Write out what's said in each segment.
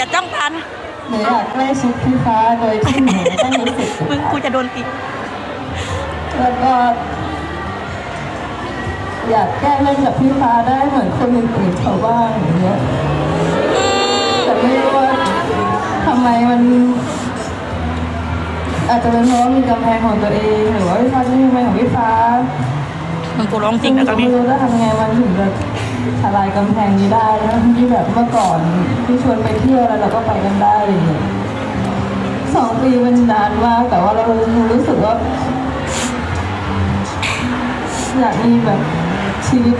อย่าจ้องตานะหนูอยากใกล้ชิดพี่ฟ้าโดยที่หนูไม่ต้องรู้สึกมึงกูจะโดนตีแล้วก็ อยากแก้เล่นกับพี่ฟ้าได้เหมือนคนอื่นๆเขาบ้างอย่างเงี้ยแต่ไม่รู้ว่าทำไมมัน อาจจะเป็นเพราะว่ามีกำแพงของตัวเองหรือว่าพี่ฟ้าจะมีกำแพงของพี่ฟ้ามึงกูร้องจริงนะตอนนี้ไม่รู้จะทำไงมันถึงจะ ทลายกำแพงนี้ได้นะที่แบบเมื่อก่อนที่ชวนไปเที่ยวแล้วเราก็ไปกันได้อะไรอย่างเงี้ยสองปีมันนานมากแต่ว่าเรารู้สึกว่าอยากมีแบบชีวิต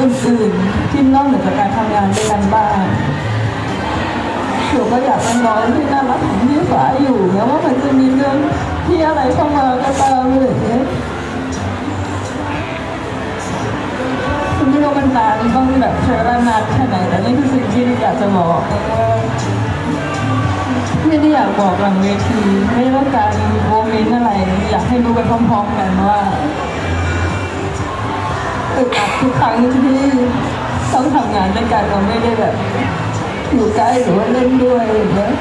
อื่นๆที่นอกเหนือจากการทำงานด้วยกันบ้างหนูก็อยากเป็นน้องที่น่ารักของพี่ฟ้าอยู่แม้ว่ามันจะมีเรื่องที่อะไรเข้ามาก็ตามอะไรอย่างเงี้ย มันนานต้องแบบใช้เวลานานแค่ไหนแต่นี่คือสิ่งที่อยากจะบอกว่าไม่ได้อยากบอกหลังเวทีไม่ได้ต้องการโมเมนต์อะไร อยากให้รู้ไปพร้อมๆกันว่าอึดอัดทุกครั้งที่ต้องทำงานด้วยกันเราไม่ได้แบบอยู่ใกล้หรือว่าเล่นด้วยอะไรอย่างเงี้ย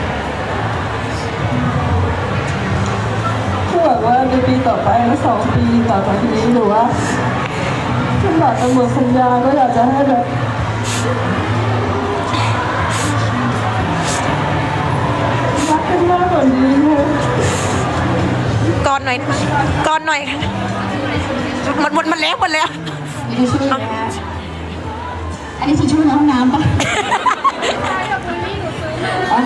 ก็หวังว่าในปีต่อไปและสองปีต่อจากนี้หรือว่า ขนาดตำรวจสัญญาก็อยากจะให้แบบรักกันมากกว่านี้นะก่อนหน่อยก่อนหน่อยหมดหมดมันแล้วหมดแล้วมีทิชชู่นะฮะอันนี้ทิชชู่ในห้องน้ำปะอ๋อ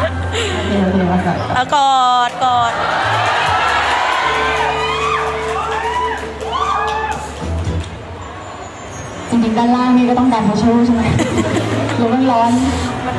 โอเคโอเคมาก่อนเอากอดกอด ด้านล่างนี่ก็ต้องดันทิชชู่ใช่ไหมหรือมันร้อนมัน